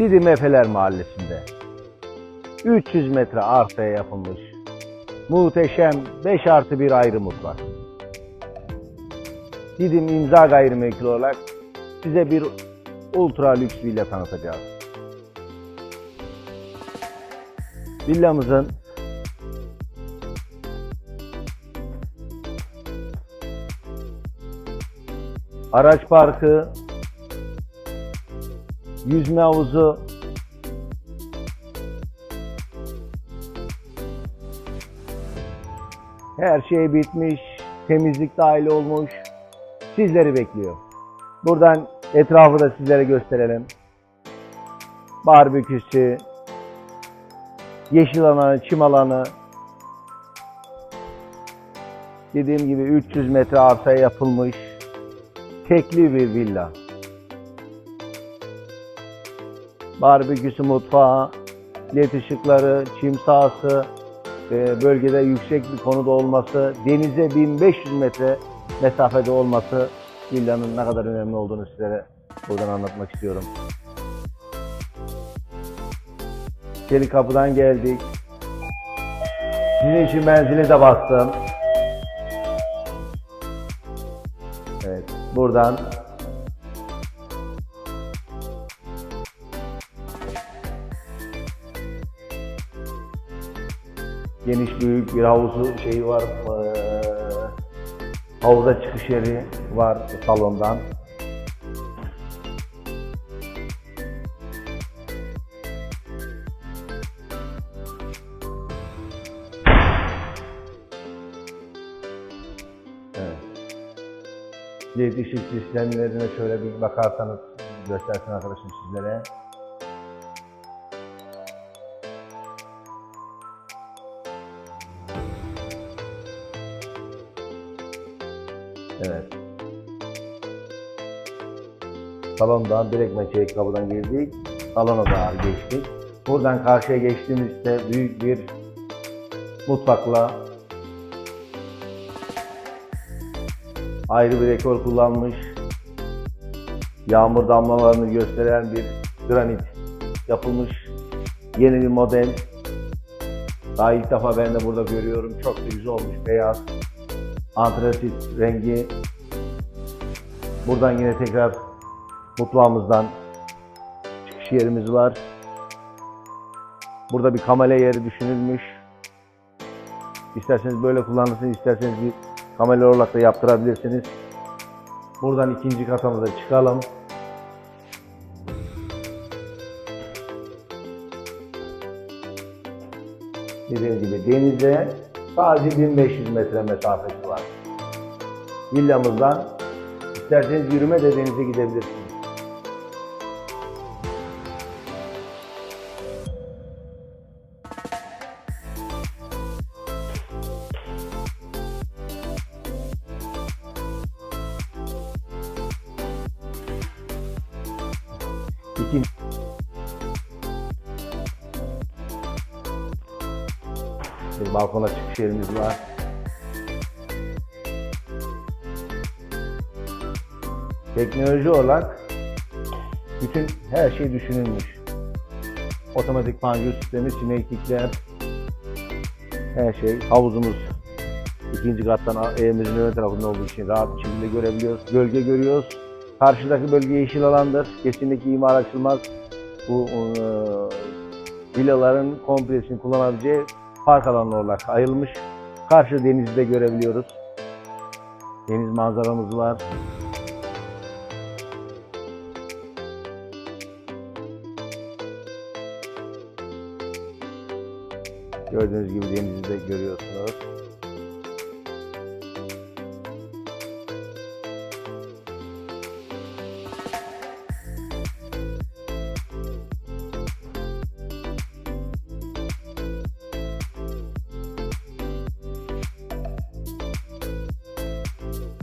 Didim Efeler Mahallesi'nde 300 metre arsaya yapılmış muhteşem 5 artı bir ayrı mutfak. Didim imza gayrimenkul olarak size bir ultra lüks villa tanıtacağız. Villamızın araç parkı, yüzme havuzu, her şey bitmiş, temizlik dahil olmuş. Sizleri bekliyor. Buradan etrafı da sizlere gösterelim. Barbeküsü, yeşil alanı, çim alanı. Dediğim gibi 300 metre arsaya yapılmış tekli bir villa. Barbeküsü mutfağı, led ışıkları, çim sahası, e, bölgede yüksek bir konuda olması, denize 1500 metre mesafede olması villanın ne kadar önemli olduğunu sizlere buradan anlatmak istiyorum. Çelik kapıdan geldik. Sizin için menzili de bastım. Evet, buradan geniş büyük bir havuzu şeyi var. Eee havuza çıkış yeri var salondan. Evet. Işık sistemlerine şöyle bir bakarsanız göstersin arkadaşım sizlere. Salondan direkt meçheye kapıdan girdik. Salona da geçtik. Buradan karşıya geçtiğimizde büyük bir mutfakla ayrı bir dekor kullanmış. Yağmur damlalarını gösteren bir granit yapılmış. Yeni bir model. Daha ilk defa ben de burada görüyorum. Çok da güzel olmuş. Beyaz antresit rengi. Buradan yine tekrar mutfağımızdan çıkış yerimiz var. Burada bir kamera yeri düşünülmüş. İsterseniz böyle kullanırsınız, isterseniz bir kamera olarak da yaptırabilirsiniz. Buradan ikinci katımıza çıkalım. Dediğim gibi denize sadece 1500 metre mesafesi var. Villamızdan isterseniz yürüme de denize gidebilirsiniz. Bir balkona çıkış yerimiz var. Teknoloji olarak bütün her şey düşünülmüş. Otomatik panjur sistemi, sineklikler, her şey. Havuzumuz ikinci kattan evimizin ön tarafında olduğu için rahat bir şekilde görebiliyoruz. Gölge görüyoruz. Karşıdaki bölge yeşil alandır. Kesinlikle imar açılmaz. Bu e, villaların komplesini kullanabileceği park alanı olarak ayrılmış. Karşı denizi de görebiliyoruz. Deniz manzaramız var. Gördüğünüz gibi denizi de görüyorsunuz.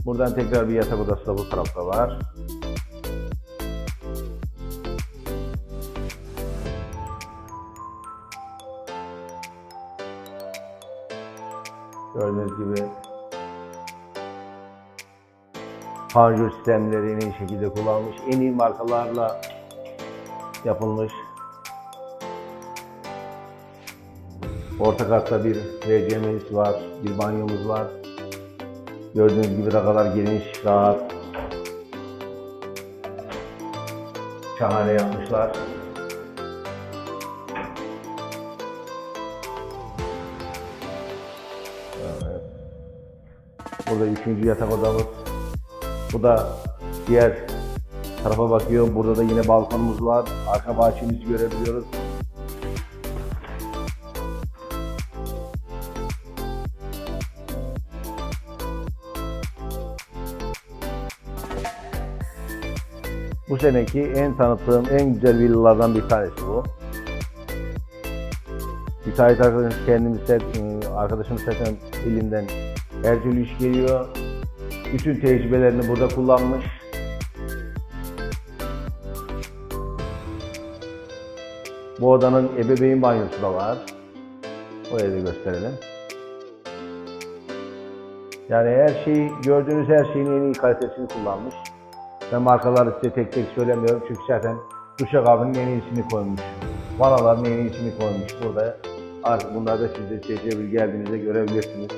Buradan tekrar bir yatak odası da bu tarafta var. Gördüğünüz gibi panjur sistemleri en iyi şekilde kullanmış. En iyi markalarla yapılmış. Orta katta bir WC'miz var, bir banyomuz var. Gördüğünüz gibi ne kadar geniş, rahat. Şahane yapmışlar. Burada üçüncü yatak odamız. Bu da diğer tarafa bakıyor. Burada da yine balkonumuz var. Arka bahçemizi görebiliyoruz. Seneki en tanıttığım en güzel villalardan bir tanesi bu. Müteahhit arkadaşım kendimiz set, e, arkadaşımız zaten elinden her türlü iş geliyor. Bütün tecrübelerini burada kullanmış. Bu odanın ebeveyn banyosu da var. Orayı da gösterelim. Yani her şeyi, gördüğünüz her şeyin en iyi kalitesini kullanmış. Ben markaları size tek tek söylemiyorum çünkü zaten duşakabinin en iyisini koymuş. Vanaların en iyisini koymuş burada. Artık bunları da siz de çekebilir geldiğinizde görebilirsiniz.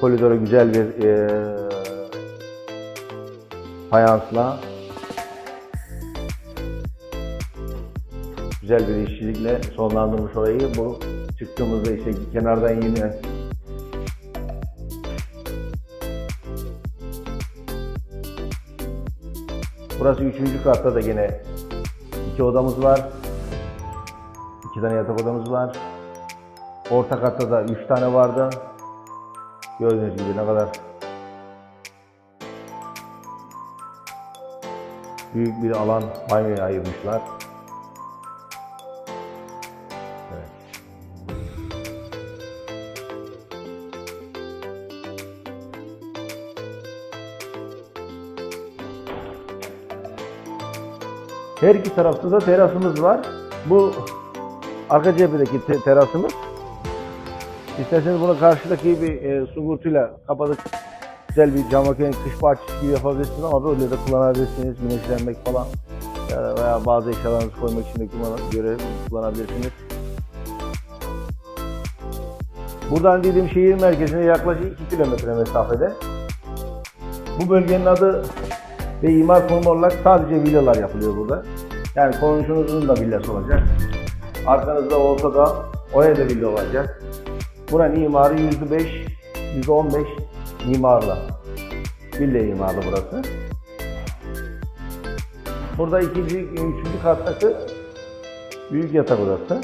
Koridoru güzel bir eee fayansla güzel bir işçilikle sonlandırmış orayı. Bu çıktığımızda işte kenardan yine Burası üçüncü katta da yine iki odamız var. İki tane yatak odamız var. Orta katta da üç tane vardı. Gördüğünüz gibi ne kadar büyük bir alan banyoya ayırmışlar. Her iki tarafta da terasımız var. Bu arka cephedeki te- terasımız. İsterseniz bunu karşıdaki bir e, sungurtuyla kapatıp güzel bir cam makinenin kış bahçesi gibi yapabilirsiniz ama böyle de kullanabilirsiniz. Güneşlenmek falan e, veya bazı eşyalarınızı koymak için de göre kullanabilirsiniz. Buradan dediğim şehir merkezine yaklaşık 2 kilometre mesafede. Bu bölgenin adı ve imar konumu olarak sadece villalar yapılıyor burada. Yani komşunuzun da villası olacak. Arkanızda olsa da oraya da villa olacak. Buranın imarı %5, %15 mimarla. Villa imarlı burası. Burada ikinci, üçüncü kattaki büyük yatak odası.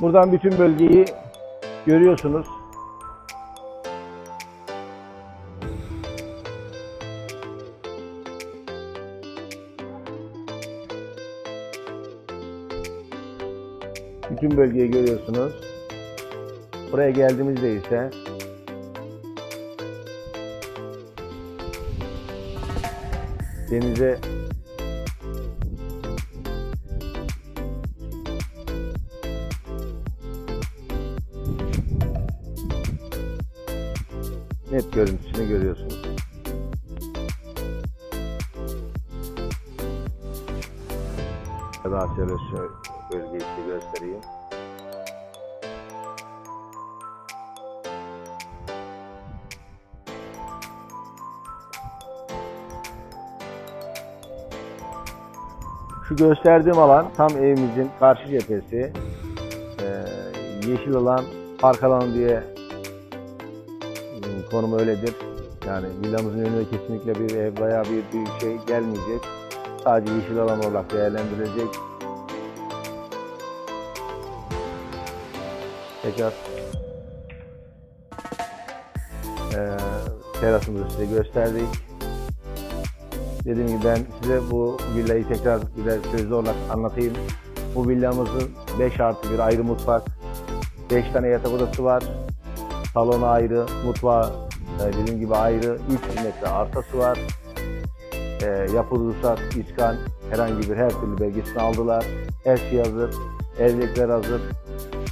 Buradan bütün bölgeyi görüyorsunuz. Bütün bölgeyi görüyorsunuz. Buraya geldiğimizde ise denize net görüntüsünü görüyorsunuz. Daha şöyle bölgeyi göstereyim. Şu gösterdiğim alan tam evimizin karşı cephesi. Ee, yeşil alan, park alanı diye Hmm, konum öyledir. Yani villamızın önüne kesinlikle bir ev veya bir büyük şey gelmeyecek. Sadece yeşil alan olarak değerlendirilecek. Tekrar eee terasımızı size gösterdik. Dediğim gibi ben size bu villayı tekrar bir de sözlü olarak anlatayım. Bu villamızın 5 artı bir ayrı mutfak, 5 tane yatak odası var. Salonu ayrı, mutfağı e, dediğim gibi ayrı, 3 metre artası var. E, yapı ruhsat, iskan, herhangi bir her türlü belgesini aldılar. Her şey hazır, evlilikler hazır.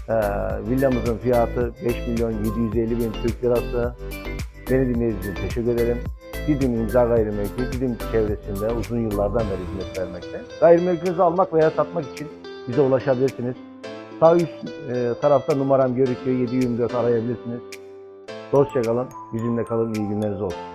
Ee, villamızın fiyatı 5 milyon 750 bin Türk lirası. Beni dinlediğiniz için teşekkür ederim. Didim imza gayrimenkul Didim çevresinde uzun yıllardan beri hizmet vermekte. Gayrimenkulünüzü almak veya satmak için bize ulaşabilirsiniz. Sağ üst e, tarafta numaram görüküyor. 724 arayabilirsiniz. Dostça kalın. Bizimle kalın. İyi günleriniz olsun.